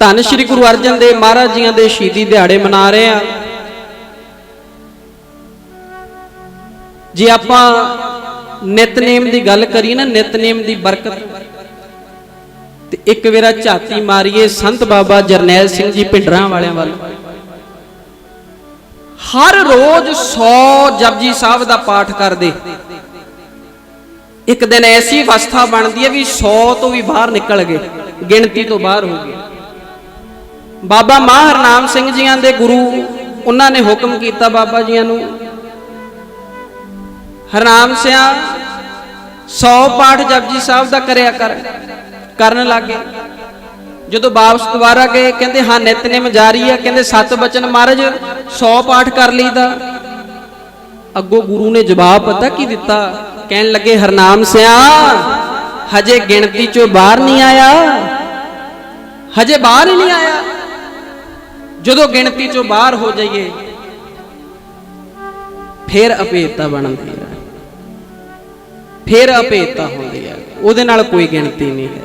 ਧੰਨ ਸ਼੍ਰੀ ਗੁਰੂ ਅਰਜਨ ਦੇਵ ਮਹਾਰਾਜ ਜੀਆਂ ਦੇ ਸ਼ਹੀਦੀ ਦਿਹਾੜੇ ਮਨਾ ਰਹੇ ਆ ਜੇ ਆਪਾਂ ਨਿਤਨੇਮ ਦੀ ਗੱਲ ਕਰੀਏ ਨਾ, ਨਿਤਨੇਮ ਦੀ ਬਰਕਤ, ਤੇ ਇੱਕ ਵੇਰਾ ਝਾਤੀ ਮਾਰੀਏ ਸੰਤ ਬਾਬਾ ਜਰਨੈਲ ਸਿੰਘ ਜੀ ਭਿੰਡਰਾਂ ਵਾਲਿਆਂ ਵੱਲ। ਹਰ ਰੋਜ਼ 100 ਜਪਜੀ ਸਾਹਿਬ ਦਾ ਪਾਠ ਕਰਦੇ। ਇੱਕ ਦਿਨ ਐਸੀ ਅਵਸਥਾ ਬਣਦੀ ਹੈ ਵੀ 100 ਤੋਂ ਵੀ ਬਾਹਰ ਨਿਕਲ ਗਏ, ਗਿਣਤੀ ਤੋਂ ਬਾਹਰ ਹੋ ਗਏ। ਬਾਬਾ ਮਾਹਰਨਾਮ ਸਿੰਘ ਜੀਆਂ ਦੇ ਗੁਰੂ, ਉਹਨਾਂ ਨੇ ਹੁਕਮ ਕੀਤਾ ਬਾਬਾ ਜੀਆਂ ਨੂੰ। ਹਰਨਾਮ ਸਿਆ 100 ਪਾਠ ਜਪਜੀ ਸਾਹਿਬ ਦਾ ਕਰਿਆ ਕਰ, ਕਰਨ ਲੱਗੇ। ਜਦੋਂ ਵਾਪਸ ਦੁਬਾਰਾ ਗਏ, ਕਹਿੰਦੇ, ਹਾਂ, ਨਿਤਨੇਮ ਜਾਰੀ ਹੈ ਕਹਿੰਦੇ, ਸਤ ਬਚਨ ਮਹਾਰਾਜ 100 ਪਾਠ ਕਰ ਲਈਦਾ। ਅੱਗੋਂ ਗੁਰੂ ਨੇ ਜਵਾਬ ਪਤਾ ਕੀ ਦਿੱਤਾ? ਕਹਿਣ ਲੱਗੇ, ਹਰਨਾਮ ਸਿਆ, ਹਜੇ ਗਿਣਤੀ ਚੋਂ ਬਾਹਰ ਨਹੀਂ ਆਇਆ। ਹਜੇ ਬਾਹਰ ਹੀ ਨਹੀਂ ਆਇਆ। ਜਦੋਂ ਗਿਣਤੀ ਚੋਂ ਬਾਹਰ ਹੋ ਜਾਈਏ, ਫਿਰ ਅਪੇਤਾ ਬਣਦੀ ਹੈ। ਫਿਰ ਅਪੇਤਾ ਹੁੰਦੀ ਹੈ। ਉਹਦੇ ਨਾਲ ਕੋਈ ਗਿਣਤੀ ਨਹੀਂ ਹੈ।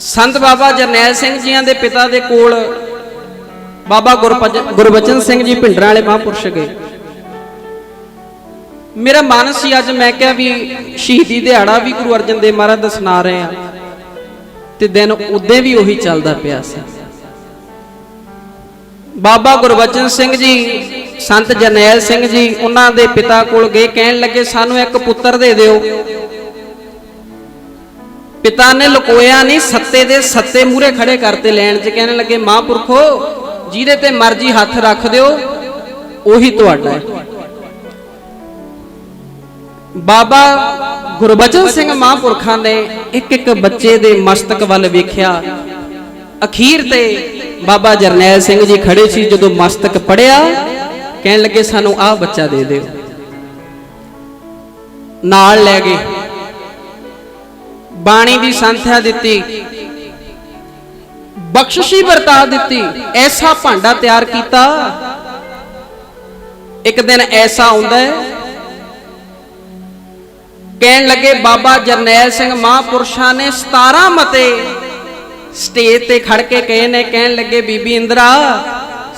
ਸੰਤ ਬਾਬਾ ਜਰਨੈਲ ਸਿੰਘ ਜੀਆਂ ਦੇ ਪਿਤਾ ਦੇ ਕੋਲ ਬਾਬਾ ਗੁਰਪਜ- ਗੁਰਬਚਨ ਸਿੰਘ ਜੀ ਭਿੰਡਰਾਂ ਵਾਲੇ ਮਹਾਂਪੁਰਸ਼ ਗਏ। ਮੇਰਾ ਮਨ ਸੀ ਅੱਜ ਮੈਂ ਕਿਹਾ ਵੀ ਸ਼ਹੀਦੀ ਦਿਹਾੜਾ ਵੀ ਗੁਰੂ ਅਰਜਨ ਦੇਵ ਮਹਾਰਾਜ ਦਾ ਸੁਣਾ ਰਹੇ ਆ ਤੇ ਦਿਨ ਉਦੋਂ ਵੀ ਉਹੀ ਚੱਲਦਾ ਪਿਆ ਸੀ। ਬਾਬਾ ਗੁਰਬਚਨ ਸਿੰਘ ਜੀ, ਸੰਤ ਜਰਨੈਲ ਸਿੰਘ ਜੀ, ਉਹਨਾਂ ਦੇ ਪਿਤਾ ਕੋਲ ਗਏ, ਕਹਿਣ ਲੱਗੇ, ਸਾਨੂੰ ਇੱਕ ਪੁੱਤਰ ਦੇ ਦਿਓ। ਪਿਤਾ ਨੇ ਲੁਕੋਇਆ ਨਹੀਂ, ਸੱਤੇ ਦੇ ਸੱਤੇ ਮੂਰੇ ਖੜੇ ਕਰਤੇ ਲੈਣ 'ਚ, ਕਹਿਣ ਲੱਗੇ, ਮਹਾਂਪੁਰਖੋ, ਜਿਹਦੇ ਤੇ ਮਰਜ਼ੀ ਹੱਥ ਰੱਖ ਦਿਓ, ਉਹੀ ਤੁਹਾਡਾ ਹੈ। ਬਾਬਾ ਗੁਰਬਚਨ ਸਿੰਘ ਮਹਾਂਪੁਰਖਾਂ ਨੇ ਇੱਕ ਇੱਕ ਬੱਚੇ ਦੇ ਮਸਤਕ ਵੱਲ ਵੇਖਿਆ। ਅਖੀਰ ਤੇ ਬਾਬਾ ਜਰਨੈਲ ਸਿੰਘ ਜੀ ਖੜੇ ਸੀ ਜਦੋਂ ਮਸਤਕ ਪੜਿਆ, ਕਹਿਣ ਲੱਗੇ, ਸਾਨੂੰ ਆਹ ਬੱਚਾ ਦੇ ਦਿਓ। ਨਾਲ ਲੈ ਗਏ। ਬਾਣੀ ਦੀ ਸੰਥਿਆ ਦਿੱਤੀ। ਬਖਸ਼ਿਸ਼ੀ ਵਰਤਾ ਦਿੱਤੀ। ਐਸਾ ਭਾਂਡਾ ਤਿਆਰ ਕੀਤਾ। ਇੱਕ ਦਿਨ ਐਸਾ ਆਉਂਦਾ ਹੈ। ਕਹਿਣ ਲੱਗੇ, ਬਾਬਾ ਜਰਨੈਲ ਸਿੰਘ ਮਹਾਂਪੁਰਸ਼ਾਂ ਨੇ 17 ਮਤੇ ਸਟੇਜ ਤੇ ਖੜ ਕੇ ਕਹੇ ਨੇ, ਕਹਿਣ ਲੱਗੇ, ਬੀਬੀ ਇੰਦਰਾ,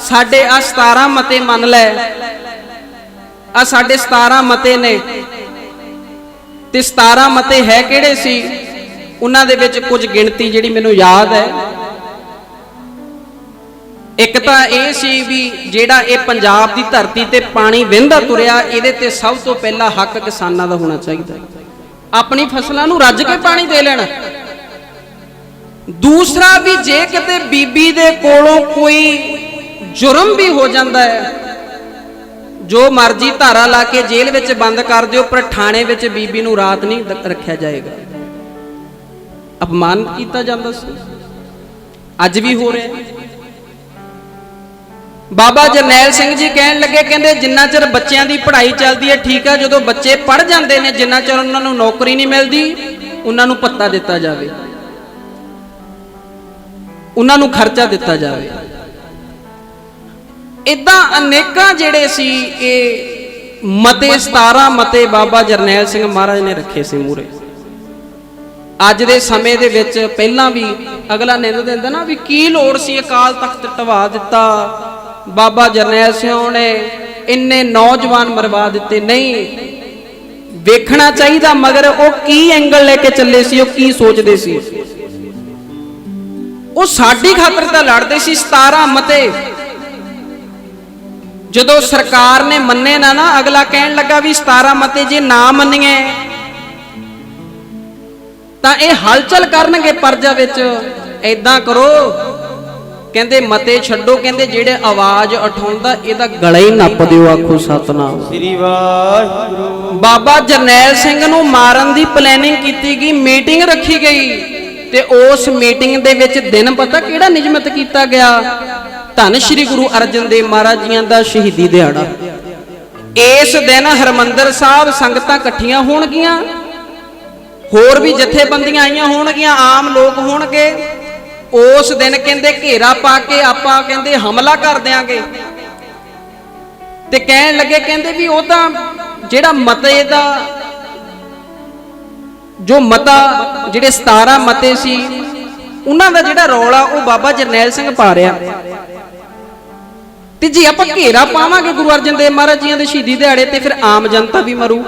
ਸਾਡੇ ਆ 17 ਮਤੇ ਮੰਨ ਲੈ। ਆ ਸਾਡੇ 17 ਮਤੇ ਨੇ। ਤੇ 17 ਮਤੇ ਹੈ ਕਿਹੜੇ ਸੀ? ਉਹਨਾਂ ਦੇ ਵਿੱਚ ਕੁਝ ਗਿਣਤੀ ਜਿਹੜੀ ਮੈਨੂੰ ਯਾਦ ਹੈ। ਇੱਕ ਤਾਂ ਇਹ ਸੀ ਵੀ ਜਿਹੜਾ ਇਹ ਪੰਜਾਬ ਦੀ ਧਰਤੀ ਤੇ ਪਾਣੀ ਵਹਿੰਦਾ ਤੁਰਿਆ, ਇਹਦੇ ਤੇ ਸਭ ਤੋਂ ਪਹਿਲਾ ਹੱਕ ਕਿਸਾਨਾਂ ਦਾ ਹੋਣਾ ਚਾਹੀਦਾ। ਆਪਣੀ ਫਸਲਾਂ ਨੂੰ ਰੱਜ ਕੇ ਪਾਣੀ ਦੇ ਲੈਣਾ। ਦੂਸਰਾ ਵੀ ਜੇ ਕਿਤੇ ਬੀਬੀ ਦੇ ਕੋਲੋਂ ਕੋਈ ਜੁਰਮ ਵੀ ਹੋ ਜਾਂਦਾ ਹੈ, ਜੋ ਮਰਜ਼ੀ ਧਾਰਾ ਲਾ ਕੇ ਜੇਲ੍ਹ ਵਿੱਚ ਬੰਦ ਕਰ ਦਿਓ, ਪਰ ਥਾਣੇ ਵਿੱਚ ਬੀਬੀ ਨੂੰ ਰਾਤ ਨਹੀਂ ਰੱਖਿਆ ਜਾਏਗਾ। ਅਪਮਾਨ ਕੀਤਾ ਜਾਂਦਾ ਸੀ। ਅੱਜ ਵੀ ਹੋ ਰਿਹਾ ਬਾਬਾ ਜਰਨੈਲ ਸਿੰਘ ਜੀ ਕਹਿਣ ਲੱਗੇ, ਕਹਿੰਦੇ ਜਿੰਨਾ ਚਿਰ ਬੱਚਿਆਂ ਦੀ ਪੜ੍ਹਾਈ ਚੱਲਦੀ ਹੈ, ਠੀਕ ਹੈ, ਜਦੋਂ ਬੱਚੇ ਪੜ੍ਹ ਜਾਂਦੇ ਨੇ, ਜਿੰਨਾ ਚਿਰ ਉਹਨਾਂ ਨੂੰ ਨੌਕਰੀ ਨਹੀਂ ਮਿਲਦੀ, ਉਹਨਾਂ ਨੂੰ ਪੱਤਾ ਦਿੱਤਾ ਜਾਵੇ। ਉਹਨਾਂ ਨੂੰ ਖਰਚਾ ਦਿੱਤਾ ਜਾਵੇ। ਇਦਾਂ ਅਨੇਕਾਂ ਜਿਹੜੇ ਸੀ, ਇਹ ਮਤੇ 17 ਮਤੇ ਬਾਬਾ ਜਰਨੈਲ ਸਿੰਘ ਮਹਾਰਾਜ ਨੇ ਰੱਖੇ ਸੀ ਮੂਰੇ ਅੱਜ ਦੇ ਸਮੇਂ ਦੇ ਵਿੱਚ ਪਹਿਲਾਂ ਵੀ ਅਗਲਾ ਨਿੰਦ ਦਿੰਦਾ ਨਾ ਵੀ ਕੀ ਲੋੜ ਸੀ ਅਕਾਲ ਤਖਤ ਟਵਾ ਦਿੱਤਾ, ਬਾਬਾ ਜਰਨੈਲ ਸਿੰਘ ਨੇ ਇੰਨੇ ਨੌਜਵਾਨ ਮਰਵਾ ਦਿੱਤੇ। ਨਹੀਂ, ਵੇਖਣਾ ਚਾਹੀਦਾ ਮਗਰ ਉਹ ਕੀ ਐਂਗਲ ਲੈ ਕੇ ਚੱਲੇ ਸੀ, ਉਹ ਕੀ ਸੋਚਦੇ ਸੀ? ਉਹ ਸਾਡੀ ਖਾਤਰ ਤਾਂ ਲੜਦੇ ਸੀ 17 ਮਤੇ। ਜਦੋਂ ਸਰਕਾਰ ਨੇ ਮੰਨੇ ਨਾ ਨਾ ਅਗਲਾ ਕਹਿਣ ਲੱਗਾ ਵੀ 17 ਮਤੇ ਜੇ ਨਾ ਮੰਨੀਏ ਤਾਂ ਇਹ ਹਲਚਲ ਕਰਨਗੇ ਪਰਜਾ ਵਿੱਚ। ਐਦਾਂ ਕਰੋ। ਕਹਿੰਦੇ ਮਤੇ ਛੱਡੋ ਕਹਿੰਦੇ ਜਿਹੜੇ ਆਵਾਜ਼ ਉਠਾਉਂਦਾ ਇਹਦਾ ਗਲਾ ਹੀ ਨੱਪ ਦਿਓ ਆਖੋ ਸਤਨਾਮ। ਸ੍ਰੀ ਵਾਹਿਗੁਰੂ। ਬਾਬਾ ਜਰਨੈਲ ਸਿੰਘ ਨੂੰ ਮਾਰਨ ਦੀ ਪਲੈਨਿੰਗ ਕੀਤੀ ਗਈ ਮੀਟਿੰਗ ਰੱਖੀ ਗਈ। ਤੇ ਉਸ ਮੀਟਿੰਗ ਦੇ ਵਿੱਚ ਦਿਨ ਪਤਾ ਕਿਹੜਾ ਨਿਯਮਤ ਕੀਤਾ ਗਿਆ? ਧੰਨ ਸ਼੍ਰੀ ਗੁਰੂ ਅਰਜਨ ਦੇਵ ਮਹਾਰਾਜ ਜੀਆਂ ਦਾ ਸ਼ਹੀਦੀ ਦਿਹਾੜਾ। ਇਸ ਦਿਨ ਹਰਮੰਦਰ ਸਾਹਿਬ ਸੰਗਤਾਂ ਇਕੱਠੀਆਂ ਹੋਣਗੀਆਂ। ਹੋਰ ਵੀ ਜਥੇਬੰਦੀਆਂ ਆਈਆਂ ਹੋਣਗੀਆਂ, ਆਮ ਲੋਕ ਹੋਣਗੇ। ਉਸ ਦਿਨ ਕਹਿੰਦੇ ਘੇਰਾ ਪਾ ਕੇ ਆਪਾਂ ਕਹਿੰਦੇ ਹਮਲਾ ਕਰ ਦਿਆਂਗੇ। ਤੇ ਕਹਿਣ ਲੱਗੇ, ਕਹਿੰਦੇ ਵੀ ਉਹ ਤਾਂ ਜਿਹੜਾ ਮਤੇ ਦਾ ਜੋ ਮਤਾ ਜਿਹੜੇ 17 ਮਤੇ ਸੀ, ਉਹਨਾਂ ਦਾ ਜਿਹੜਾ ਰੋਲ ਆ ਉਹ ਬਾਬਾ ਜਰਨੈਲ ਸਿੰਘ ਪਾ ਰਿਹਾ। ਤੇ ਜੀ ਆਪਾਂ ਘੇਰਾ ਪਾਵਾਂਗੇ ਗੁਰੂ ਅਰਜਨ ਦੇਵ ਮਹਾਰਾਜ ਜੀਆਂ ਦੇ ਸ਼ਹੀਦੀ ਦਿਹਾੜੇ ਤੇ ਫਿਰ ਆਮ ਜਨਤਾ ਵੀ ਮਰੂ।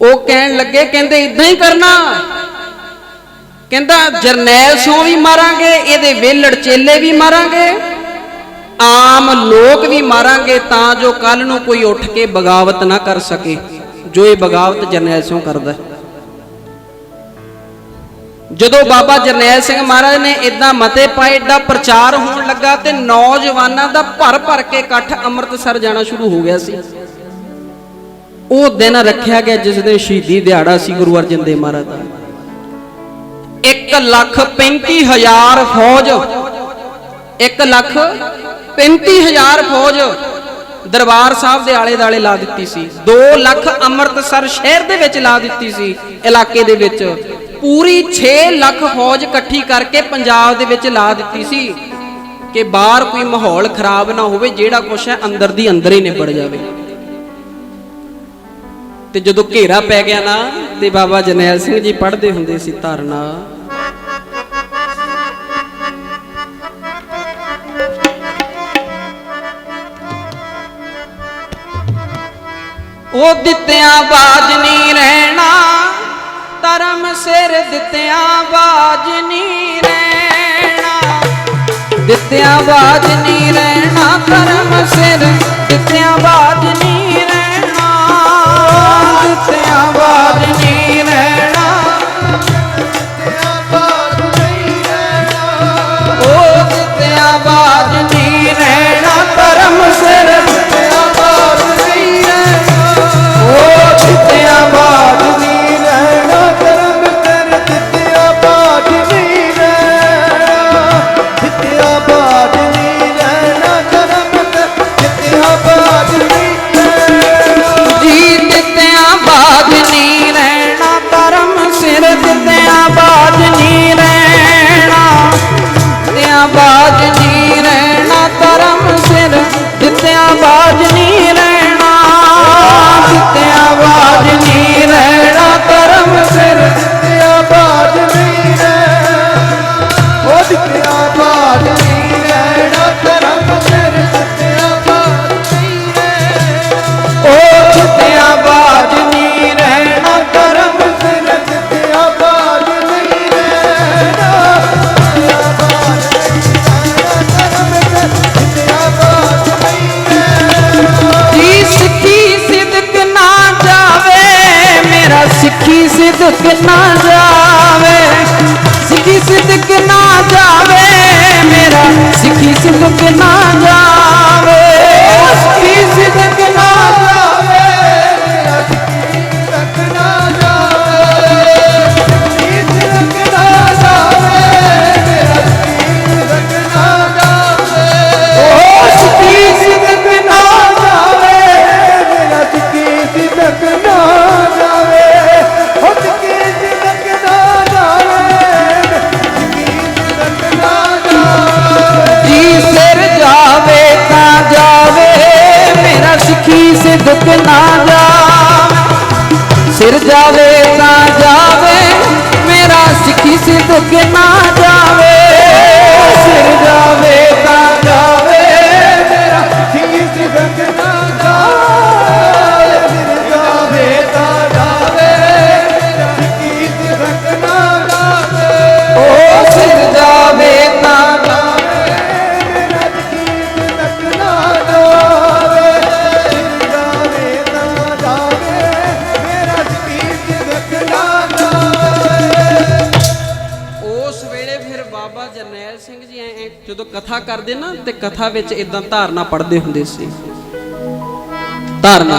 ਉਹ ਕਹਿਣ ਲੱਗੇ, ਕਹਿੰਦੇ ਇਦਾਂ ਹੀ ਕਰਨਾ। ਕਹਿੰਦਾ ਜਰਨੈਲ ਸਿੰਘ ਵੀ ਮਾਰਾਂਗੇ, ਇਹਦੇ ਵੇਲੜ ਚੇਲੇ ਵੀ ਮਾਰਾਂਗੇ, ਆਮ ਲੋਕ ਵੀ ਮਾਰਾਂਗੇ ਤਾਂ ਜੋ ਕੱਲ ਨੂੰ ਕੋਈ ਉੱਠ ਕੇ ਬਗਾਵਤ ਨਾ ਕਰ ਸਕੇ, ਜੋ ਇਹ ਬਗਾਵਤ ਜਰਨੈਲ ਸਿੰਘ ਕਰਦਾ। ਹੈ। ਜਦੋਂ ਬਾਬਾ ਜਰਨੈਲ ਸਿੰਘ ਮਹਾਰਾਜ ਨੇ ਇਦਾਂ ਮਤੇ ਪਾਏ, ਏਡਾ ਪ੍ਰਚਾਰ ਹੋਣ ਲੱਗਾ ਤੇ ਨੌਜਵਾਨਾਂ ਦਾ ਭਰ ਭਰ ਕੇ ਇਕੱਠ ਅੰਮ੍ਰਿਤਸਰ ਜਾਣਾ ਸ਼ੁਰੂ ਹੋ ਗਿਆ ਸੀ। ਉਹ ਦਿਨ ਰੱਖਿਆ ਗਿਆ ਜਿਸ ਦਿਨ ਸ਼ਹੀਦੀ ਦਿਹਾੜਾ ਸੀ ਗੁਰੂ ਅਰਜਨ ਦੇਵ ਮਹਾਰਾਜ ਦਾ। 1 ਲੱਖ 35 ਹਜ਼ਾਰ ਫੌਜ 1 ਲੱਖ 35 ਹਜ਼ਾਰ ਫੌਜ ਦਰਬਾਰ ਸਾਹਿਬ ਦੇ ਆਲੇ ਦਾਲੇ ਲਾ ਦਿੱਤੀ ਸੀ। 2 ਲੱਖ ਅੰਮ੍ਰਿਤਸਰ ਸ਼ਹਿਰ ਦੇ ਵਿੱਚ ਲਾ ਦਿੱਤੀ ਸੀ, ਇਲਾਕੇ ਦੇ ਵਿੱਚ। ਪੂਰੀ 6 ਲੱਖ ਫੌਜ ਇਕੱਠੀ ਕਰਕੇ ਪੰਜਾਬ ਦੇ ਵਿੱਚ ਲਾ ਦਿੱਤੀ ਸੀ ਕਿ ਬਾਹਰ ਕੋਈ ਮਾਹੌਲ ਖਰਾਬ ਨਾ ਹੋਵੇ, ਜਿਹੜਾ ਕੁਛ ਹੈ ਅੰਦਰ ਦੀ ਅੰਦਰ ਹੀ ਨਿਬੜ ਜਾਵੇ। ਤੇ ਜਦੋਂ ਘੇਰਾ ਪੈ ਗਿਆ ਨਾ, ਤੇ ਬਾਬਾ ਜਨੈਲ ਸਿੰਘ ਜੀ ਪੜ੍ਹਦੇ ਹੁੰਦੇ ਸੀ ਧਰਨਾ। ਉਹ ਦਿੱਤਿਆਂ ਬਾਜ ਨਹੀਂ ਰਹਿਣਾ। ਧਰਮ ਸਿਰ ਦਿੱਤਿਆਂ ਬਾਜ ਨਹੀਂ ਰਹਿਣਾ। ਦਿੱਤਿਆਂ ਬਾਜ ਨਹੀਂ ਰਹਿਣਾ ਧਰਮ ਸਿਰ ਦਿੱਤਿਆਂ ਬਾਜ ਨਹੀਂ ਕਥਾ ਕਰਦੇ ਨਾ ਤੇ ਕਥਾ ਵਿੱਚ ਇਦਾਂ ਧਾਰਨਾ ਪੜ੍ਹਦੇ ਹੁੰਦੇ ਸੀ। ਧਾਰਨਾ।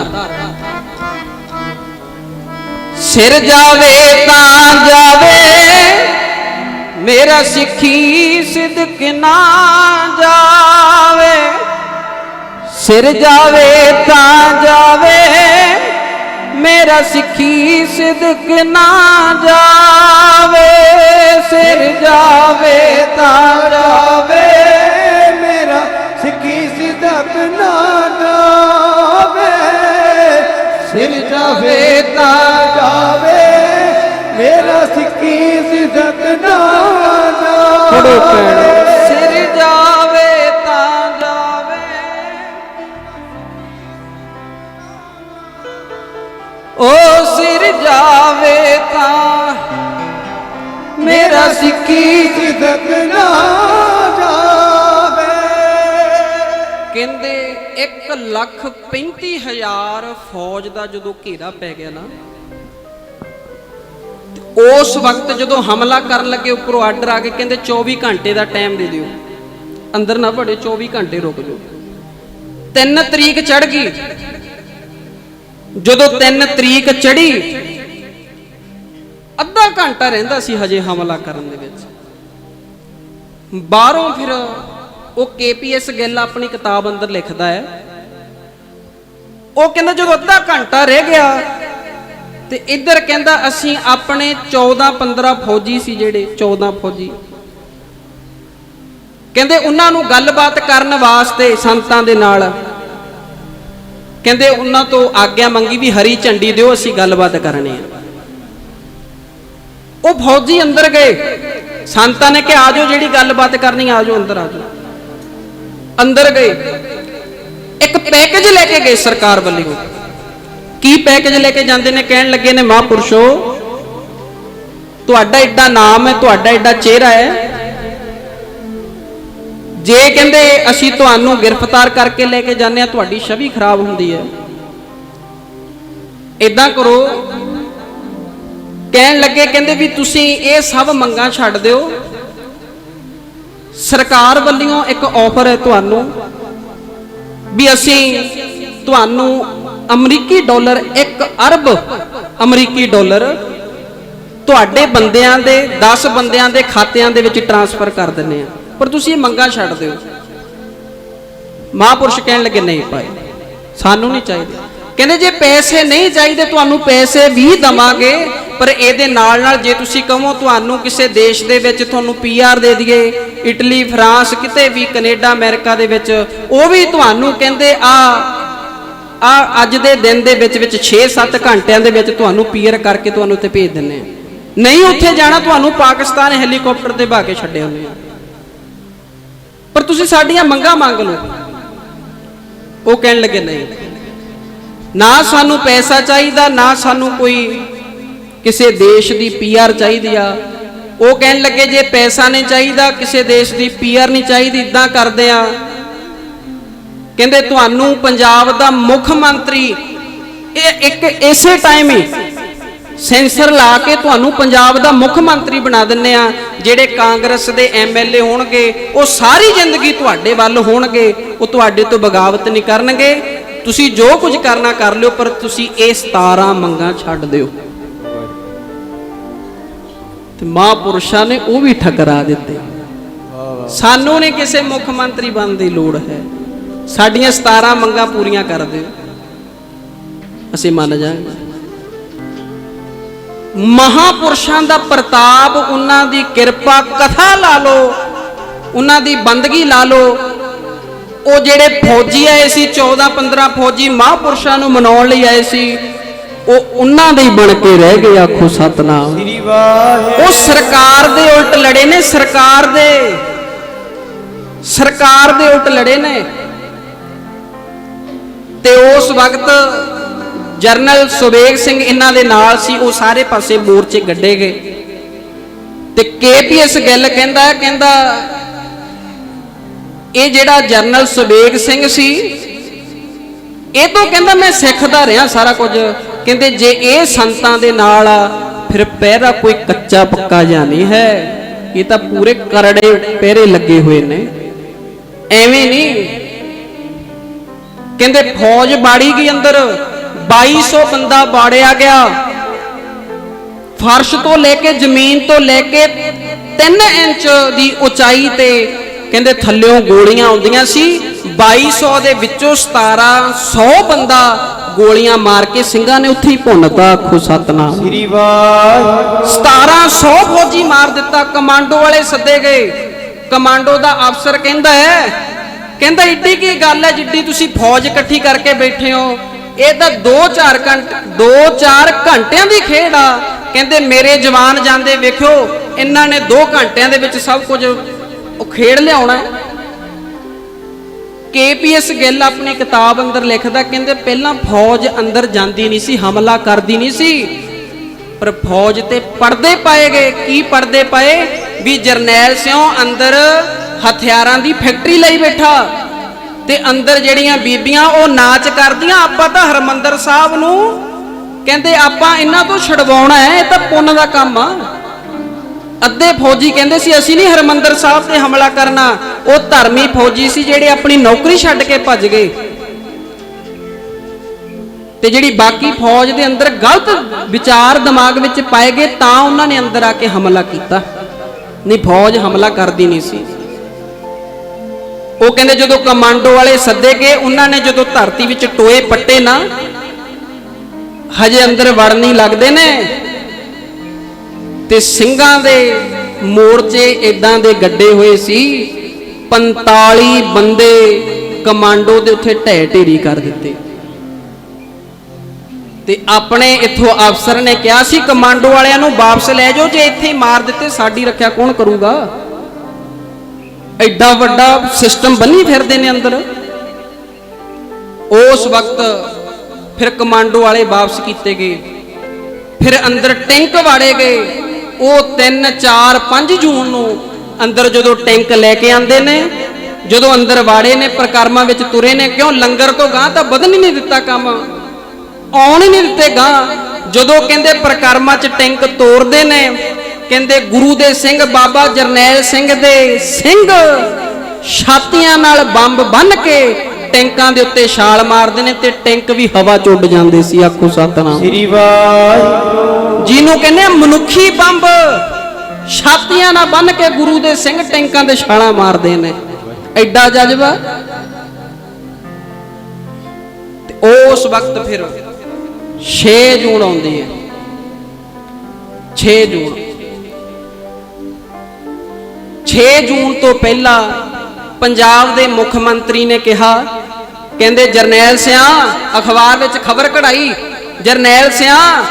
ਸਿਰ ਜਾਵੇ ਤਾਂ ਜਾਵੇ, ਮੇਰਾ ਸਿੱਖੀ ਸਿਦਕ ਨਾ ਜਾਵੇ। ਸਿਰ ਜਾਵੇ ਤਾਂ ਜਾਵੇ, ਮੇਰਾ ਸਿੱਖੀ ਸਿਦਕ ਨਾ ਜਾਵੇ। ਸਿਰ ਜਾਵੇ ਤਾਂ ਸਿਦਕ ਖੜੋ ਪੈਣ ਸਿਰ ਜਾਵੇ ਤਾਂ ਜਾਵੇ। ਓ ਸਿਰ ਜਾਵੇ ਤਾਂ ਮੇਰਾ ਸਿੱਖੀ ਸਿਦਕ ਨਾ ਜਾਵੇ। ਕਹਿੰਦੇ 1 ਲੱਖ 35 ਹਜ਼ਾਰ ਫੌਜ ਦਾ ਜਦੋਂ ਘੇਰਾ ਪੈ ਗਿਆ ਨਾ ਉਸ ਵਕਤ ਜਦੋਂ ਹਮਲਾ ਕਰਨ ਲੱਗੇ ਉੱਪਰੋਂ ਆਰਡਰ ਆ ਕੇ ਕਹਿੰਦੇ 24 ਘੰਟੇ ਦਾ ਟਾਈਮ ਦੇ ਦਿਓ। ਅੰਦਰ ਨਾ ਵੜੇ 24 ਘੰਟੇ ਰੁਕ ਜਾਓ। 3 ਤਰੀਕ ਚੜ ਗਈ। ਜਦੋਂ 3 ਤਰੀਕ ਚੜੀ ਅੱਧਾ ਘੰਟਾ ਰਹਿੰਦਾ ਸੀ ਹਜੇ ਹਮਲਾ ਕਰਨ ਦੇ ਵਿੱਚ। ਬਾਹਰੋਂ ਫਿਰ ਉਹ ਕੇਪੀਐਸ ਗਿੱਲ ਆਪਣੀ ਕਿਤਾਬ ਅੰਦਰ ਲਿਖਦਾ ਹੈ। ਉਹ ਕਹਿੰਦਾ ਜਦੋਂ ਅੱਧਾ ਘੰਟਾ ਰਹਿ ਗਿਆ ਤੇ ਇੱਧਰ ਕਹਿੰਦਾ ਅਸੀਂ ਆਪਣੇ 14 15 ਫੌਜੀ ਸੀ ਜਿਹੜੇ 14 ਫੌਜੀ। ਕਹਿੰਦੇ ਉਹਨਾਂ ਨੂੰ ਗੱਲਬਾਤ ਕਰਨ ਵਾਸਤੇ ਸੰਤਾਂ ਦੇ ਨਾਲ। ਕਹਿੰਦੇ ਉਹਨਾਂ ਤੋਂ ਆਗਿਆ ਮੰਗੀ ਵੀ ਹਰੀ ਝੰਡੀ ਦਿਓ, ਅਸੀਂ ਗੱਲਬਾਤ ਕਰਨੀ ਹੈ। ਉਹ ਫੌਜੀ ਅੰਦਰ ਗਏ। ਸੰਤਾਂ ਨੇ ਕਿ ਆਜੋ ਜਿਹੜੀ ਗੱਲਬਾਤ ਕਰਨੀ ਆਜੋ ਅੰਦਰ ਆਜੋ ਅੰਦਰ ਗਏ। ਇੱਕ ਪੈਕੇਜ ਲੈ ਕੇ ਗਏ ਸਰਕਾਰ ਵੱਲੋਂ। ਕੀ ਪੈਕੇਜ ਲੈ ਕੇ ਜਾਂਦੇ ਨੇ? ਕਹਿਣ ਲੱਗੇ ਨੇ, ਮਹਾਂਪੁਰਸ਼ੋ, ਤੁਹਾਡਾ ਏਡਾ ਨਾਮ ਹੈ, ਤੁਹਾਡਾ ਏਡਾ ਚਿਹਰਾ ਹੈ। ਜੇ ਕਹਿੰਦੇ ਅਸੀਂ ਤੁਹਾਨੂੰ ਗ੍ਰਿਫਤਾਰ ਕਰਕੇ ਲੈ ਕੇ ਜਾਂਦੇ ਆ ਤੁਹਾਡੀ ਛਵੀ ਖਰਾਬ ਹੁੰਦੀ ਹੈ। ਇਦਾਂ ਕਰੋ। ਕਹਿਣ ਲੱਗੇ, ਕਹਿੰਦੇ ਵੀ ਤੁਸੀਂ ਇਹ ਸਭ ਮੰਗਾਂ ਛੱਡ ਦਿਓ। ਸਰਕਾਰ ਵੱਲੋਂ ਇੱਕ ਆਫਰ ਹੈ ਤੁਹਾਨੂੰ, ਵੀ ਅਸੀਂ ਤੁਹਾਨੂੰ ਅਮਰੀਕੀ ਡਾਲਰ 1 ਅਰਬ ਅਮਰੀਕੀ ਡਾਲਰ ਤੁਹਾਡੇ ਬੰਦਿਆਂ ਦੇ 10 ਬੰਦਿਆਂ ਦੇ ਖਾਤਿਆਂ ਦੇ ਵਿੱਚ ਟਰਾਂਸਫਰ ਕਰ ਦਿੰਨੇ ਆ। ਪਰ ਤੁਸੀਂ ਇਹ ਮੰਗਾਂ ਛੱਡ ਦਿਓ। ਮਹਾਪੁਰਸ਼ ਕਹਿਣ ਲੱਗੇ, ਨਹੀਂ ਭਾਈ, ਸਾਨੂੰ ਨਹੀਂ ਚਾਹੀਦੇ। ਕਹਿੰਦੇ, ਜੇ ਪੈਸੇ ਨਹੀਂ ਚਾਹੀਦੇ, ਤੁਹਾਨੂੰ ਪੈਸੇ ਵੀ ਦਵਾਂਗੇ, ਪਰ ਇਹਦੇ ਨਾਲ ਨਾਲ ਜੇ ਤੁਸੀਂ ਕਹੋ ਤੁਹਾਨੂੰ ਕਿਸੇ ਦੇਸ਼ ਦੇ ਵਿੱਚ ਤੁਹਾਨੂੰ ਪੀਆਰ ਦੇ ਦਈਏ, ਇਟਲੀ, ਫਰਾਂਸ, ਕਿਤੇ ਵੀ ਕੈਨੇਡਾ, ਅਮਰੀਕਾ ਦੇ ਵਿੱਚ, ਉਹ ਵੀ ਤੁਹਾਨੂੰ ਕਹਿੰਦੇ, ਆ ਆ ਅੱਜ ਦੇ ਦਿਨ ਦੇ ਵਿੱਚ ਵਿੱਚ 6-7 ਘੰਟਿਆਂ ਦੇ ਵਿੱਚ ਤੁਹਾਨੂੰ ਪੀਅਰ ਕਰਕੇ ਤੁਹਾਨੂੰ ਉੱਥੇ ਭੇਜ ਦਿੰਨੇ ਆ ਨਹੀਂ ਉੱਥੇ ਜਾਣਾ, ਤੁਹਾਨੂੰ ਪਾਕਿਸਤਾਨ ਹੈਲੀਕਾਪਟਰ ਤੇ ਭਾ ਕੇ ਛੱਡੇ ਹੁੰਦੇ ਆ ਪਰ ਤੁਸੀਂ ਸਾਡੀਆਂ ਮੰਗਾਂ ਮੰਗ ਲਓ। ਉਹ ਕਹਿਣ ਲੱਗੇ, ਨਹੀਂ। ਨਾ ਸਾਨੂੰ ਪੈਸਾ ਚਾਹੀਦਾ, ਨਾ ਸਾਨੂੰ ਕੋਈ ਕਿਸੇ ਦੇਸ਼ ਦੀ ਪੀਆਰ ਚਾਹੀਦੀ ਆ। ਉਹ ਕਹਿਣ ਲੱਗੇ, ਜੇ ਪੈਸਾ ਨਹੀਂ ਚਾਹੀਦਾ, ਕਿਸੇ ਦੇਸ਼ ਦੀ ਪੀਆਰ ਨਹੀਂ ਚਾਹੀਦੀ ਇਦਾਂ ਕਰਦੇ ਆ। ਕਹਿੰਦੇ ਤੁਹਾਨੂੰ ਪੰਜਾਬ ਦਾ ਮੁੱਖ ਮੰਤਰੀ, ਇਹ ਇੱਕ ਇਸੇ ਟਾਈਮ ਹੀ ਸੈਂਸਰ ਲਾ ਕੇ ਤੁਹਾਨੂੰ ਪੰਜਾਬ ਦਾ ਮੁੱਖ ਮੰਤਰੀ ਬਣਾ ਦਿੰਨੇ ਆ। ਜਿਹੜੇ ਕਾਂਗਰਸ ਦੇ ਐਮਐਲਏ ਹੋਣਗੇ, ਉਹ ਸਾਰੀ ਜ਼ਿੰਦਗੀ ਤੁਹਾਡੇ ਵੱਲ ਹੋਣਗੇ, ਉਹ ਤੁਹਾਡੇ ਤੋਂ ਬਗਾਵਤ ਨਹੀਂ ਕਰਨਗੇ। ਤੁਸੀਂ ਜੋ ਕੁਝ ਕਰਨਾ ਕਰ ਲਿਓ, ਪਰ ਤੁਸੀਂ ਇਹ 17 ਮੰਗਾਂ ਛੱਡ ਦਿਓ। ਤੇ ਮਹਾਂਪੁਰਸ਼ਾਂ ਨੇ ਉਹ ਵੀ ਠਕਰਾ ਦਿੱਤੇ। ਸਾਨੂੰ ਨਹੀਂ ਕਿਸੇ ਮੁੱਖ ਮੰਤਰੀ ਬਣਨ ਦੀ ਲੋੜ ਹੈ। ਸਾਡੀਆਂ 17 ਮੰਗਾਂ ਪੂਰੀਆਂ ਕਰ ਦਿਓ। ਅਸੀਂ ਮੰਨ ਜਾਵਾਂਗੇ। ਮਹਾਪੁਰਸ਼ਾਂ ਦਾ ਪ੍ਰਤਾਪ ਉਹਨਾਂ ਦੀ ਕਿਰਪਾ ਕਥਾ ਲਾ ਲਓ ਉਹਨਾਂ ਦੀ ਬੰਦਗੀ ਲਾ ਲਓ। ਉਹ ਜਿਹੜੇ ਫੌਜੀ ਆਏ ਸੀ 14 15 ਫੌਜੀ ਮਹਾਪੁਰਸ਼ਾਂ ਨੂੰ ਮਨਾਉਣ ਲਈ ਆਏ ਸੀ ਉਹ ਉਹਨਾਂ ਦੇ ਹੀ ਬਣ ਕੇ ਰਹਿ ਗਏ ਆਖੋ ਸਤਨਾਮ। ਸ੍ਰੀ ਵਾਹਿਗੁਰੂ। ਉਹ ਸਰਕਾਰ ਦੇ ਉਲਟ ਲੜੇ ਨੇ ਸਰਕਾਰ ਦੇ। ਸਰਕਾਰ ਦੇ ਉਲਟ ਲੜੇ ਨੇ। ਤੇ ਉਸ ਵਕਤ ਜਰਨਲ ਸੁਬੇਗ ਸਿੰਘ ਇਹਨਾਂ ਦੇ ਨਾਲ ਸੀ, ਉਹ ਸਾਰੇ ਪਾਸੇ ਮੋਰਚੇ ਗੱਡੇ ਗਏ। ਤੇ ਕੇਪੀਐਸ ਗਿੱਲ ਕਹਿੰਦਾ ਕਹਿੰਦਾ, ਇਹ ਜਿਹੜਾ ਜਰਨਲ ਸੁਬੇਗ ਸਿੰਘ ਸੀ, ਇਹ ਤੋਂ ਕਹਿੰਦਾ ਮੈਂ ਸਿੱਖਦਾ ਰਿਹਾ ਸਾਰਾ ਕੁਝ। ਕਹਿੰਦੇ, ਜੇ ਇਹ ਸੰਤਾਂ ਦੇ ਨਾਲ ਆ, ਫਿਰ ਪਹਿਰਾ ਕੋਈ ਕੱਚਾ ਪੱਕਾ ਜਾਂ ਨਹੀਂ ਹੈ। ਇਹ ਤਾਂ ਪੂਰੇ ਕਰੜੇ, ਪਹਿਰੇ ਲੱਗੇ ਹੋਏ ਨੇ। ਐਵੇਂ ਨਹੀਂ ਕਹਿੰਦੇ ਫੌਜ ਬਾੜੀ ਗਈ ਅੰਦਰ 2200 ਬੰਦਾ ਬਾੜਿਆ ਗਿਆ। ਫਰਸ਼ ਤੋਂ ਲੈ ਕੇ ਜ਼ਮੀਨ ਤੋਂ ਲੈ ਕੇ 3 ਇੰਚ ਦੀ ਉਚਾਈ ਤੇ ਕਹਿੰਦੇ ਥੱਲਿਓਂ ਗੋਲੀਆਂ ਆਉਂਦੀਆਂ ਸੀ। 2200 ਦੇ ਵਿੱਚੋਂ 1700 ਬੰਦਾ ਗੋਲੀਆਂ ਮਾਰ ਕੇ ਸਿੰਘਾਂ ਨੇ ਉੱਥੇ ਹੀ ਭੁੰਨਤਾ ਆਖੋ ਸਤਨਾਮ। ਸ੍ਰੀ ਵਾਹਿਗੁਰੂ। 1700 ਫੌਜੀ ਮਾਰ ਦਿੱਤਾ ਕਮਾਂਡੋ ਵਾਲੇ ਸੱਦੇ ਗਏ। ਕਮਾਂਡੋ ਦਾ ਅਫਸਰ ਕਹਿੰਦਾ ਹੈ ਕਹਿੰਦਾ, ਇੱਡੀ ਕੀ ਗੱਲ ਹੈ ਜਿੱਡੀ ਤੁਸੀਂ ਫੌਜ ਇਕੱਠੀ ਕਰਕੇ ਬੈਠੇ ਹੋ? ਇਹ ਤਾਂ 2-4 ਘੰਟੇ 2-4 ਘੰਟਿਆਂ ਦੀ ਖੇਡ ਆ। ਕਹਿੰਦੇ, ਮੇਰੇ ਜਵਾਨ ਜਾਂਦੇ ਵੇਖਿਓ, ਇਹਨਾਂ ਨੇ 2 ਘੰਟਿਆਂ ਦੇ ਵਿੱਚ ਸਭ ਕੁਝ ਖੇਡ ਲਿਆਉਣਾ ਹੈ। ਕੇਪੀਐਸ ਗਿੱਲ ਆਪਣੀ ਕਿਤਾਬ ਅੰਦਰ ਲਿਖਦਾ, ਕਹਿੰਦੇ, ਪਹਿਲਾਂ ਫੌਜ ਅੰਦਰ ਜਾਂਦੀ ਨਹੀਂ ਸੀ, ਹਮਲਾ ਕਰਦੀ ਨਹੀਂ ਸੀ, ਪਰ ਫੌਜ ਤੇ ਪਰਦੇ ਪਾਏ ਗਏ। ਕੀ ਪਰਦੇ ਪਾਏ? ਵੀ ਜਰਨੈਲ ਸਿਓ ਅੰਦਰ ਹਥਿਆਰਾਂ ਦੀ ਫੈਕਟਰੀ ਲਈ ਬੈਠਾ। ਤੇ ਅੰਦਰ ਜਿਹੜੀਆਂ ਬੀਬੀਆਂ ਉਹ ਨਾਚ ਕਰਦੀਆਂ, ਆਪਾਂ ਤਾਂ ਹਰਮੰਦਰ ਸਾਹਿਬ ਨੂੰ ਕਹਿੰਦੇ ਆਪਾਂ ਇਹਨਾਂ ਤੋਂ ਛਡਵਾਉਣਾ ਹੈ, ਇਹ ਤਾਂ ਪੁੰਨ ਦਾ ਕੰਮ ਆ। ਅੱਧੇ ਫੌਜੀ ਕਹਿੰਦੇ ਸੀ, ਅਸੀਂ ਨਹੀਂ ਹਰਮੰਦਰ ਸਾਹਿਬ ਤੇ ਹਮਲਾ ਕਰਨਾ। ਉਹ ਧਰਮੀ ਫੌਜੀ ਸੀ ਜਿਹੜੇ ਆਪਣੀ ਨੌਕਰੀ ਛੱਡ ਕੇ ਭੱਜ ਗਏ। ਤੇ ਜਿਹੜੀ ਬਾਕੀ ਫੌਜ ਦੇ ਅੰਦਰ ਗਲਤ ਵਿਚਾਰ ਦਿਮਾਗ ਵਿੱਚ ਪਾਏ ਗਏ, ਤਾਂ ਉਹਨਾਂ ਨੇ ਅੰਦਰ ਆ ਕੇ ਹਮਲਾ ਕੀਤਾ। ਨਹੀਂ, ਫੌਜ ਹਮਲਾ ਕਰਦੀ ਨਹੀਂ ਸੀ। ਉਹ ਕਹਿੰਦੇ ਜਦੋਂ ਕਮਾਂਡੋ ਵਾਲੇ ਸੱਦੇ ਗਏ, ਉਹਨਾਂ ਨੇ ਜਦੋਂ ਧਰਤੀ ਵਿੱਚ ਟੋਏ ਪੱਟੇ ਨਾ, ਹਜੇ ਅੰਦਰ ਵੜ ਨਹੀਂ ਲੱਗਦੇ ਨੇ। ਤੇ ਸਿੰਘਾਂ ਦੇ ਮੋਰਚੇ ਇਦਾਂ ਦੇ ਗੱਡੇ ਹੋਏ ਸੀ 45 ਬੰਦੇ ਕਮਾਂਡੋ ਦੇ ਉੱਥੇ ਢਹਿ ਢੇਰੀ ਕਰ ਦਿੱਤੇ। ਤੇ ਆਪਣੇ ਇੱਥੋਂ ਅਫਸਰ ਨੇ ਕਿਹਾ ਸੀ, ਕਮਾਂਡੋ ਵਾਲਿਆਂ ਨੂੰ ਵਾਪਸ ਲੈ ਜਾਓ, ਜੇ ਇੱਥੇ ਮਾਰ ਦਿੱਤੇ, ਸਾਡੀ ਰੱਖਿਆ ਕੌਣ ਕਰੂਗਾ? ਐਡਾ ਵੱਡਾ ਸਿਸਟਮ ਬੰਨੀ ਫਿਰਦੇ ਨੇ ਅੰਦਰ। ਉਸ ਵਕਤ ਫਿਰ ਕਮਾਂਡੋ ਵਾਲੇ ਵਾਪਸ ਕੀਤੇ ਗਏ। ਫਿਰ ਅੰਦਰ ਟੈਂਕ ਵਾੜੇ ਗਏ। ਉਹ 3 4 5 ਜੂਨ ਨੂੰ ਅੰਦਰ ਜਦੋਂ ਟੈਂਕ ਲੈ ਕੇ ਆਂਦੇ ਨੇ, ਜਦੋਂ ਅੰਦਰ ਵਾੜੇ ਨੇ, ਪ੍ਰਕਰਮਾਂ ਵਿੱਚ ਤੁਰੇ ਨੇ, ਕਿਉਂ ਲੰਗਰ ਤੋਂ ਗਾਂ ਤਾਂ ਵਧਣ ਹੀ ਨਹੀਂ ਦਿੱਤਾ ਕੰਮ। ਆਉਣ ਹੀ ਨਹੀਂ ਦਿੱਤੇ ਗਾਂ ਜਦੋਂ ਕਹਿੰਦੇ ਪ੍ਰਕਰਮਾਂ 'ਚ ਟੈਂਕ ਤੋੜਦੇ ਨੇ ਕਹਿੰਦੇ ਗੁਰੂ ਦੇ ਸਿੰਘ ਬਾਬਾ ਜਰਨੈਲ ਸਿੰਘ ਦੇ ਸਿੰਘ ਛਾਤੀਆਂ ਨਾਲ ਬੰਬ ਬੰਨ ਕੇ ਟੈਂਕਾਂ ਦੇ ਉੱਤੇ ਛਾਲ ਮਾਰਦੇ ਨੇ ਤੇ ਟੈਂਕ ਵੀ ਹਵਾ 'ਚ ਉੱਡ ਜਾਂਦੇ ਸੀ ਆਖੋ ਸਤਨਾਮ। ਸ੍ਰੀ ਵਾਹਿਗੁਰੂ। ਜਿਹਨੂੰ ਕਹਿੰਦੇ ਆ ਮਨੁੱਖੀ ਬੰਬ ਛਾਤੀਆਂ ਨਾਲ ਬੰਨ ਕੇ ਗੁਰੂ ਦੇ ਸਿੰਘ ਟੈਂਕਾਂ ਦੇ ਛਾਲਾਂ ਮਾਰਦੇ ਨੇ। ਐਡਾ ਜਜ਼ਬਾ। ਤੇ ਉਸ ਵਕਤ ਫਿਰ 6 ਜੂਨ ਆਉਂਦੀ ਹੈ। 6 ਜੂਨ। 6 ਜੂਨ ਤੋਂ ਪਹਿਲਾਂ ਪੰਜਾਬ ਦੇ ਮੁੱਖ ਮੰਤਰੀ ਨੇ ਕਿਹਾ, ਕਹਿੰਦੇ, ਜਰਨੈਲ ਸਿਆਂ, ਅਖਬਾਰ ਵਿੱਚ ਖਬਰ ਕਢਾਈ। ਜਰਨੈਲ ਸਿਆਂ,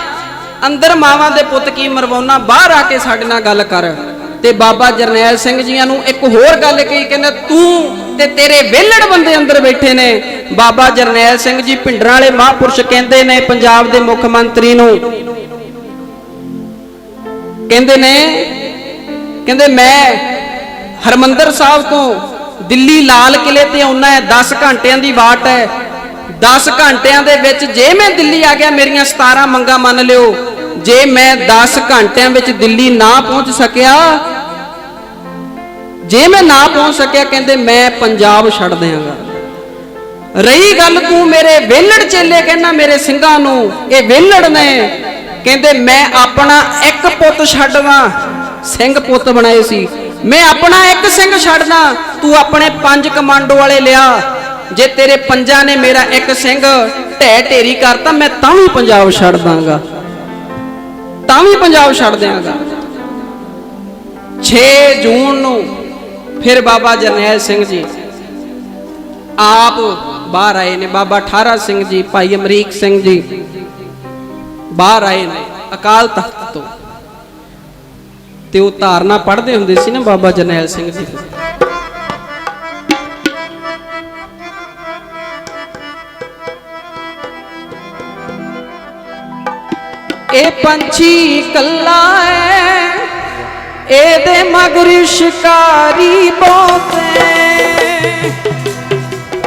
ਅੰਦਰ ਮਾਵਾਂ ਦੇ ਪੁੱਤ ਕੀ ਮਰਵਾਉਣਾ, ਬਾਹਰ ਆ ਕੇ ਸਾਡੇ ਨਾਲ ਗੱਲ ਕਰ। ਤੇ ਬਾਬਾ ਜਰਨੈਲ ਸਿੰਘ ਜੀਆਂ ਨੂੰ ਇੱਕ ਹੋਰ ਗੱਲ ਕਹੀ, ਕਹਿੰਦਾ, ਤੂੰ ਤੇ ਤੇਰੇ ਵਿਹਲੜ ਬੰਦੇ ਅੰਦਰ ਬੈਠੇ ਨੇ। ਬਾਬਾ ਜਰਨੈਲ ਸਿੰਘ ਜੀ ਭਿੰਡਰਾਂ ਵਾਲੇ ਮਹਾਂਪੁਰਸ਼ ਕਹਿੰਦੇ ਨੇ, ਪੰਜਾਬ ਦੇ ਮੁੱਖ ਮੰਤਰੀ ਨੂੰ। ਕਹਿੰਦੇ ਨੇ, ਕਹਿੰਦੇ, ਮੈਂ ਹਰਮੰਦਰ ਸਾਹਿਬ ਤੋਂ ਦਿੱਲੀ ਲਾਲ ਕਿਲੇ ਤੇ ਆਉਣਾ ਹੈ। 10 ਘੰਟਿਆਂ ਦੀ ਵਾਟ ਹੈ। 10 ਘੰਟਿਆਂ ਦੇ ਵਿੱਚ ਜੇ ਮੈਂ ਦਿੱਲੀ ਆ ਗਿਆ, ਮੇਰੀਆਂ 17 ਮੰਗਾਂ ਮੰਨ ਲਿਓ। ਜੇ ਮੈਂ 10 ਘੰਟਿਆਂ ਵਿੱਚ ਦਿੱਲੀ ਨਾ ਪਹੁੰਚ ਸਕਿਆ, ਜੇ ਮੈਂ ਨਾ ਪਹੁੰਚ ਸਕਿਆ, ਕਹਿੰਦੇ ਮੈਂ ਪੰਜਾਬ ਛੱਡ ਦਿਆਂਗਾ। ਰਹੀ ਗੱਲ ਤੂੰ ਮੇਰੇ ਵਿਹਲੜ ਚੇਲੇ ਕਹਿੰਦਾ, ਮੇਰੇ ਸਿੰਘਾਂ ਨੂੰ, ਇਹ ਵਿਹਲੜ ਨੇ। ਕਹਿੰਦੇ ਮੈਂ ਆਪਣਾ ਇੱਕ ਪੁੱਤ ਛੱਡਦਾ ਸਿੰਘ ਪੁੱਤ ਬਣਾਏ ਸੀ। ਮੈਂ ਆਪਣਾ ਇੱਕ ਸਿੰਘ ਛੱਡਦਾ, ਤੂੰ ਆਪਣੇ ਪੰਜ ਕਮਾਂਡੋ ਵਾਲੇ ਲਿਆ। ਜੇ ਤੇਰੇ ਪੰਜਾਂ ਨੇ ਮੇਰਾ ਇੱਕ ਸਿੰਘ ਢਹਿ ਢੇਰੀ ਕਰਤਾ, ਮੈਂ ਤਾਂ ਵੀ ਪੰਜਾਬ ਛੱਡ ਦਾਂਗਾ। ਤਾਂ ਵੀ ਪੰਜਾਬ ਛੱਡ ਦਿਆਂਗਾ। 6 ਜੂਨ ਨੂੰ ਫਿਰ ਬਾਬਾ ਜਰਨੈਲ ਸਿੰਘ ਜੀ ਆਪ ਬਾਹਰ ਆਏ ਨੇ। ਬਾਬਾ ਠਾਰਾ ਸਿੰਘ ਜੀ, ਭਾਈ ਅਮਰੀਕ ਸਿੰਘ ਜੀ ਬਾਹਰ ਆਏ ਨੇ ਅਕਾਲ ਤਖਤ ਤੋਂ। ਤੇ ਉਹ ਧਾਰਨਾ ਪੜ੍ਹਦੇ ਹੁੰਦੇ ਸੀ ਨਾ ਬਾਬਾ ਜਰਨੈਲ ਸਿੰਘ ਜੀ। ਇਹ ਪੰਛੀ ਕੱਲਾ ਹੈ, ਇਹਦੇ ਮਗਰ ਸ਼ਿਕਾਰੀ ਬਹੁਤੇ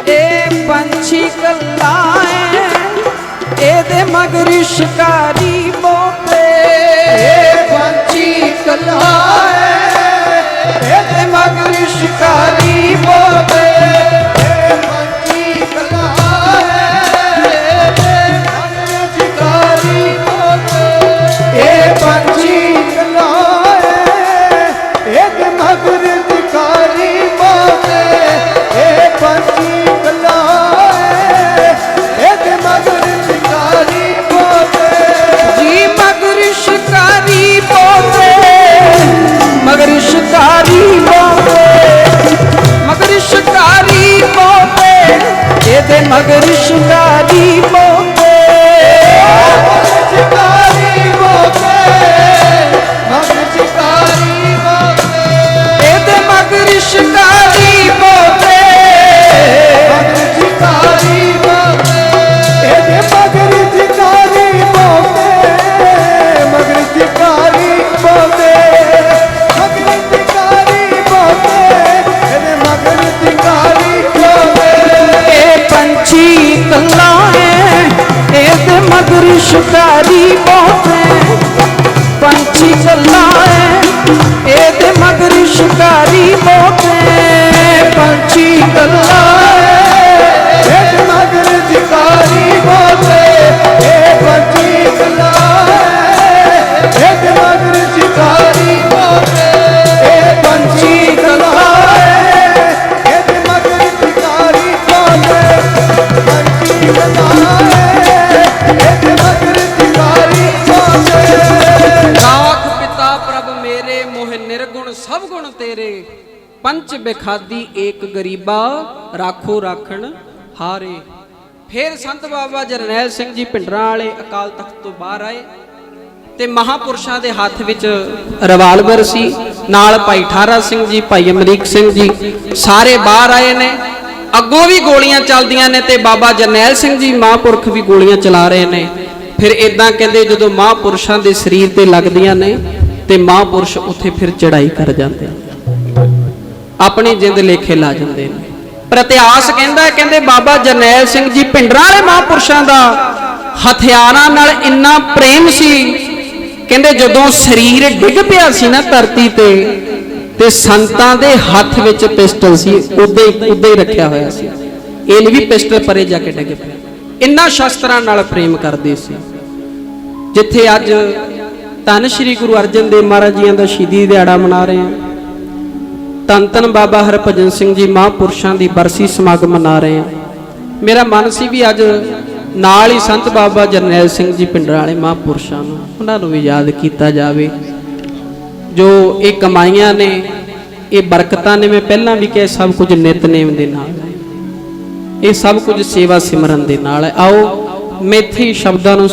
ਇਹ ਪੰਛੀ ਕੱਲਾ ਹੈ, ਇਹਦੇ ਮਗਰ ਸ਼ਿਕਾਰੀ ਪੰਛੀ ਕਲਾ ਮਗਰ ਸ਼ਿਕਾਰੀ ਬਹੁਤੇ ਸ਼ਿਕਾਰੀ ਸਭ ਗੁਣ ਤੇਰੇ। ਪੰਚ ਬਿਖਾਦੀ ਏਕ ਗਰੀਬਾ, ਰਾਖੋ ਰਾਖਣ ਹਾਰੇ। ਫਿਰ ਸੰਤ ਬਾਬਾ ਜਰਨੈਲ ਸਿੰਘ ਜੀ ਪਿੰਡਰਾਂ ਵਾਲੇ ਅਕਾਲ ਤਖਤ ਤੋਂ ਬਾਹਰ ਆਏ ਤੇ ਮਹਾਪੁਰਸ਼ਾਂ ਦੇ ਹੱਥ ਵਿੱਚ ਰਿਵਾਲਵਰ ਸੀ, ਨਾਲ ਭਾਈ ਠਾਰਾ ਸਿੰਘ ਜੀ, ਭਾਈ ਅਮਰੀਕ ਸਿੰਘ ਜੀ, ਸਾਰੇ ਬਾਹਰ ਆਏ ਨੇ। ਅੱਗੋਂ ਵੀ ਗੋਲੀਆਂ ਚੱਲਦੀਆਂ ਨੇ ਤੇ ਬਾਬਾ ਜਰਨੈਲ ਸਿੰਘ ਜੀ ਮਹਾਂਪੁਰਖ ਵੀ ਗੋਲੀਆਂ ਚਲਾ ਰਹੇ ਨੇ। ਫਿਰ ਇਦਾਂ ਕਹਿੰਦੇ ਜਦੋਂ ਮਹਾਂਪੁਰਸ਼ਾਂ ਦੇ ਸਰੀਰ ਤੇ ਲੱਗਦੀਆਂ ਨੇ ਤੇ ਮਹਾਂਪੁਰਸ਼ ਉੱਥੇ ਫਿਰ ਚੜਾਈ ਕਰ ਜਾਂਦੇ ਆਪਣੀ ਜਿੰਦ ਲੇਖੇ ਲਾ ਜਾਂਦੇ ਨੇ। ਪਰ ਇਤਿਹਾਸ ਕਹਿੰਦਾ, ਕਹਿੰਦੇ ਬਾਬਾ ਜਰਨੈਲ ਸਿੰਘ ਜੀ ਪਿੰਡਰਾਂ ਵਾਲੇ ਮਹਾਂਪੁਰਸ਼ਾਂ ਦਾ ਹਥਿਆਰਾਂ ਨਾਲ ਇੰਨਾ ਪ੍ਰੇਮ ਸੀ। ਕਹਿੰਦੇ ਜਦੋਂ ਸਰੀਰ ਡਿੱਗ ਪਿਆ ਸੀ ਨਾ ਧਰਤੀ ਤੇ ਤੇ ਸੰਤਾਂ ਦੇ ਹੱਥ ਵਿੱਚ ਪਿਸਟਲ ਸੀ ਉਦੇ ਹੀ ਹੀ ਰੱਖਿਆ ਹੋਇਆ ਸੀ। ਇਹ ਨਹੀਂ ਵੀ ਪਿਸਟਲ ਪਰੇ ਜਾ ਕੇ ਡਿੱਗ ਪਿਆ। ਇੰਨਾ ਸ਼ਸਤਰਾਂ ਨਾਲ ਪ੍ਰੇਮ ਕਰਦੇ ਸੀ। ਜਿੱਥੇ ਅੱਜ ਧੰਨ ਸ਼੍ਰੀ ਗੁਰੂ ਅਰਜਨ ਦੇਵ ਮਹਾਰਾਜ ਜੀਆਂ ਦਾ ਸ਼ਹੀਦੀ ਦਿਹਾੜਾ ਮਨਾ ਰਹੇ ਹਾਂ। ਧੰਨ ਧੰਨ ਬਾਬਾ ਹਰਭਜਨ ਸਿੰਘ ਜੀ ਮਹਾਂਪੁਰਸ਼ਾਂ ਦੀ ਬਰਸੀ ਸਮਾਗਮ ਮਨਾ ਰਹੇ ਹਾਂ। ਮੇਰਾ ਮਨ ਸੀ ਵੀ ਅੱਜ ਨਾਲ ਹੀ ਸੰਤ ਬਾਬਾ ਜਰਨੈਲ ਸਿੰਘ ਜੀ ਪਿੰਡਰਾਂ ਵਾਲੇ ਮਹਾਂਪੁਰਸ਼ਾਂ ਨੂੰ, ਉਹਨਾਂ ਨੂੰ ਵੀ ਯਾਦ ਕੀਤਾ ਜਾਵੇ। ਜੋ ਇਹ ਕਮਾਈਆਂ ਨੇ, ਇਹ ਬਰਕਤਾਂ ਨੇ, ਮੈਂ ਪਹਿਲਾਂ ਵੀ ਕਿਹਾ ਸਭ ਕੁਝ ਨਿਤਨੇਮ ਦੇ ਨਾਲ ਇਹ ਸਭ ਕੁਝ ਸੇਵਾ ਸਿਮਰਨ ਦੇ ਨਾਲ ਹੈ। ਆਓ, ਮੇਥੀ ਸ਼ਬਦਾਂ ਨੂੰ